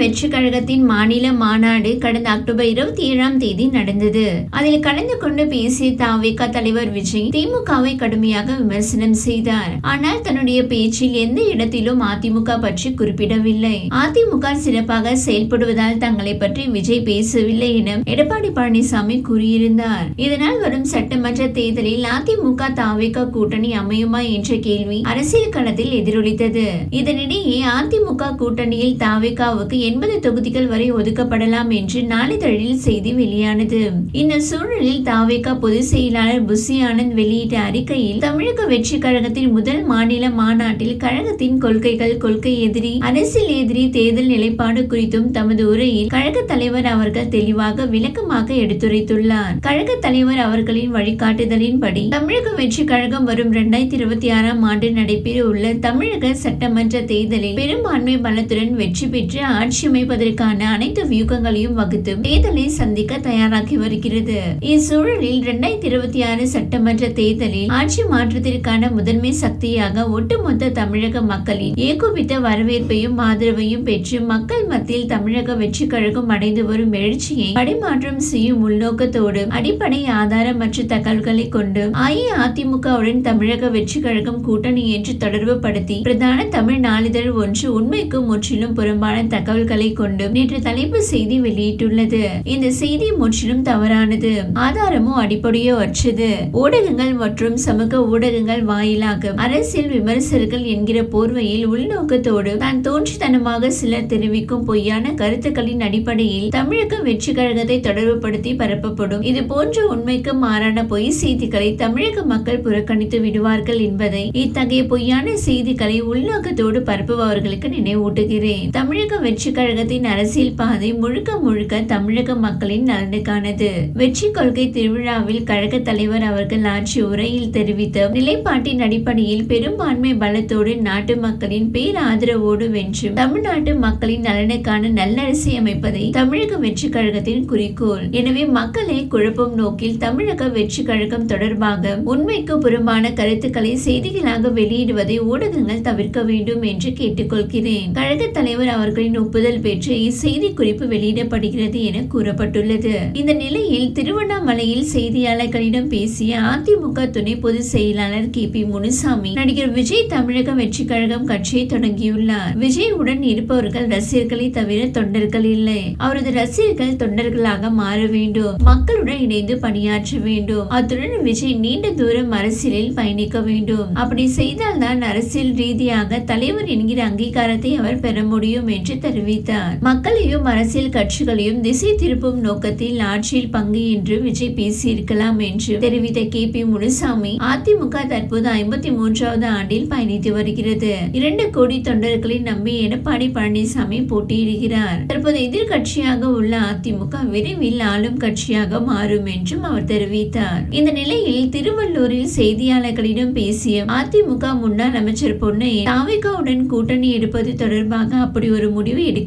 வெற்றி கழகத்தின் மாநில மாநாடு கடந்த அக்டோபர் இருபத்தி ஏழாம் தேதி நடந்தது. அதில் கலந்து கொண்டு பேசிய தாவேகா தலைவர் விஜய் திமுகவை கடுமையாக விமர்சனம் செய்தார். ஆனால் தன்னுடைய பேச்சில் எந்த இடத்திலும் அதிமுக பற்றி குறிப்பிடவில்லை. அதிமுக சிறப்பாக செயல்படுவதால் தங்களை பற்றி விஜய் பேசவில்லை என எடப்பாடி பழனிசாமி கூறியிருந்தார். இதனால் வரும் சட்டமன்ற தேர்தலில் அதிமுக தாவேகா கூட்டணி அமையுமா என்ற கேள்வி அரசியல் களத்தில் எதிரொலித்தது. இதனிடையே அதிமுக கூட்டணியில் தாவேகாவுக்கு எண்பது தொகுதிகள் வரை ஒதுக்கப்படலாம் என்று நாளிதழில் செய்தி வெளியானது. இந்த சூழலில் தாவேகா பொதுச் செயலாளர் புசி ஆனந்த் வெளியிட்ட அறிக்கையில் தமிழக வெற்றி கழகத்தின் முதல் மாநில மாநாட்டில் கழகத்தின் கொள்கைகள் கொள்கை எதிரி அரசியல் எதிரி தேர்தல் நிலைப்பாடு குறித்தும் தமது உரையில் கழக தலைவர் அவர்கள் தெளிவாக விளக்கமாக எடுத்துரைத்துள்ளார். கழக தலைவர் அவர்களின் வழிகாட்டுதலின்படி தமிழக வெற்றி கழகம் வரும் இரண்டாயிரத்தி இருபத்தி ஆறாம் ஆண்டு நடைபெற உள்ள தமிழக சட்டமன்ற தேர்தலில் பெரும்பான்மை பலத்துடன் வெற்றி பெற்று ஆட்சி மாற்றியமைப்பதற்கான அனைத்து வியூகங்களையும் வகுத்து தேர்தலை சந்திக்க தயாராகி வருகிறது. இச்சூழலில் இரண்டாயிரத்தி இருபத்தி ஆறு சட்டமன்ற தேர்தலில் ஆட்சி மாற்றத்திற்கான முதன்மை சக்தியாக ஒட்டுமொத்த தமிழக மக்களின் ஏகோபித்த வரவேற்பையும் ஆதரவையும் பெற்று மக்கள் மத்தியில் தமிழக வெற்றி கழகம் அடைந்து வரும் எழுச்சியை பரிமாற்றம் செய்யும் உள்நோக்கத்தோடு அடிப்படை ஆதாரம் ஆதாரமற்ற தகவல்களை கொண்டு அஇஅதிமுகவுடன் தமிழக வெற்றி கழகம் கூட்டணி என்று தொடர்பு படுத்தி பிரதான தமிழ் நாளிதழ் ஒன்று உண்மைக்கு முற்றிலும் புறம்பான தகவல் தகவல்களை கொண்டு நேற்று தலைப்பு செய்தி வெளியிட்டுள்ளது. இந்த செய்தி முற்றிலும் தவறானது. ஆதாரமோ அடிப்படையோ அற்றது. ஊடகங்கள் மற்றும் சமூக ஊடகங்கள் வாயிலாக அரசியல் விமர்சகர்கள் என்கிற போர்வையில் உள்நோக்கத்தோடு தான் தோன்றித்தனமாக சிலர் தெரிவிக்கும் பொய்யான கருத்துக்களின் அடிப்படையில் தமிழக வெற்றி கழகத்தை தொடர்புபடுத்தி பரப்பப்படும். இது போன்ற உண்மைக்கு மாறான பொய் செய்திகளை தமிழக மக்கள் புறக்கணித்து விடுவார்கள் என்பதை இத்தகைய பொய்யான செய்திகளை உள்நோக்கத்தோடு பரப்புபவர்களுக்கு நினைவூட்டுகிறேன். தமிழக வெற்றி கழகத்தின் அரசியல் பாதை முழுக்க முழுக்க தமிழக மக்களின் நலனுக்கானது. வெற்றி கொள்கை திருவிழாவில் கழக தலைவர் அவர்கள் ஆட்சி உரையில் தெரிவித்த நிலைப்பாட்டின் அடிப்படையில் பெரும்பான்மை பலத்தோடு நாட்டு மக்களின் பேராதரவோடு வென்றும் தமிழ்நாட்டு மக்களின் நலனுக்கான நல்லரசை அமைப்பதை தமிழக வெற்றி கழகத்தின் குறிக்கோள். எனவே மக்களை குழப்பும் நோக்கில் தமிழக வெற்றி கழகம் தொடர்பாக உண்மைக்கு புறம்பான கருத்துக்களை செய்திகளாக வெளியிடுவதை ஊடகங்கள் தவிர்க்க வேண்டும் என்று கேட்டுக்கொள்கிறேன். கழக தலைவர் அவர்களின் ஒப்புதல் பெற்று இச்செய்தி குறிப்பு வெளியிடப்படுகிறது என கூறப்பட்டுள்ளது. இந்த நிலையில் திருவண்ணாமலையில் செய்தியாளர்களிடம் பேசிய அதிமுக துணை பொதுச் செயலாளர் கே பி முனுசாமி நடிகர் விஜய் தமிழக வெற்றி கழகம் கட்சியை தொடங்கியுள்ளார். விஜய் உடன் இருப்பவர்கள் ரசிகர்களை தவிர தொண்டர்கள் இல்லை. அவரது ரசிகர்கள் தொண்டர்களாக மாற வேண்டும். மக்களுடன் இணைந்து பணியாற்ற வேண்டும். அத்துடன் விஜய் நீண்ட தூரம் அரசியலில் பயணிக்க வேண்டும். அப்படி செய்தால்தான் அரசியல் ரீதியாக தலைவர் என்கிற அங்கீகாரத்தை அவர் பெற முடியும் என்று தெரிவித்தார் மக்களையும் அரசியல் கட்சிகளையும் திசை திருப்பும் நோக்கத்தில் ஆட்சியில் பங்கு என்று விஜய் பேசியிருக்கலாம் என்று தெரிவித்த கே. பி. முனுசாமி அதிமுக தற்போது ஐம்பத்தி மூன்றாவது ஆண்டில் பயணித்து வருகிறது. இரண்டு கோடி தொண்டர்களை நம்பி எடப்பாடி பழனிசாமி போட்டியிடுகிறார். தற்போது எதிர்கட்சியாக உள்ள அதிமுக விரைவில் ஆளும் கட்சியாக மாறும் என்றும் அவர் தெரிவித்தார். இந்த நிலையில் திருவள்ளூரில் செய்தியாளர்களிடம் பேசிய அதிமுக முன்னாள் அமைச்சர் பொன்னையன் தாவிகாவுடன் கூட்டணி எடுப்பது தொடர்பாக அப்படி ஒரு முடிவு எடுக்க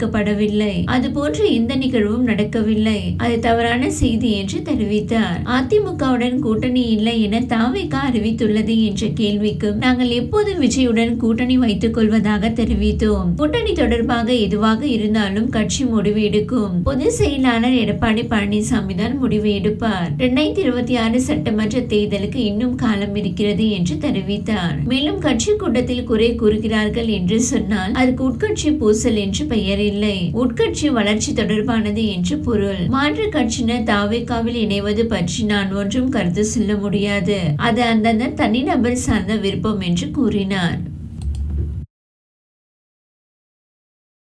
அது போன்ற எந்த நிகழ்வும் நடக்கவில்லை. அது தவறான செய்தி என்று தெரிவித்தார். அதிமுகவுடன் கூட்டணி இல்லை என தாவேகா அறிவித்துள்ளது என்ற கேள்விக்கு நாங்கள் எப்போது விஜயுடன் கூட்டணி வைத்துக் கொள்வதாக தெரிவித்தோம். கூட்டணி தொடர்பாக எதுவாக இருந்தாலும் கட்சி முடிவு எடுக்கும் பொது செயலாளர் எடப்பாடி பழனிசாமி தான் முடிவு எடுப்பார் இரண்டாயிரத்தி இருபத்தி ஆறு சட்டமன்ற தேர்தலுக்கு இன்னும் காலம் இருக்கிறது என்று தெரிவித்தார். மேலும் கட்சி கூட்டத்தில் குறை கூறுகிறார்கள் என்று சொன்னால் அதுக்கு உட்கட்சி பூசல் என்று பெயர் இல்லை உட்கட்சி வளர்ச்சி தொடர்பானது என்று பொருள். மாற்று கட்சியினர் தாவேக்காவில் இணைவது பற்றி நான் ஒன்றும் கருத்து சொல்ல முடியாது. அது அந்தந்த தனிநபர் சார்ந்த விருப்பம் என்று கூறினார்.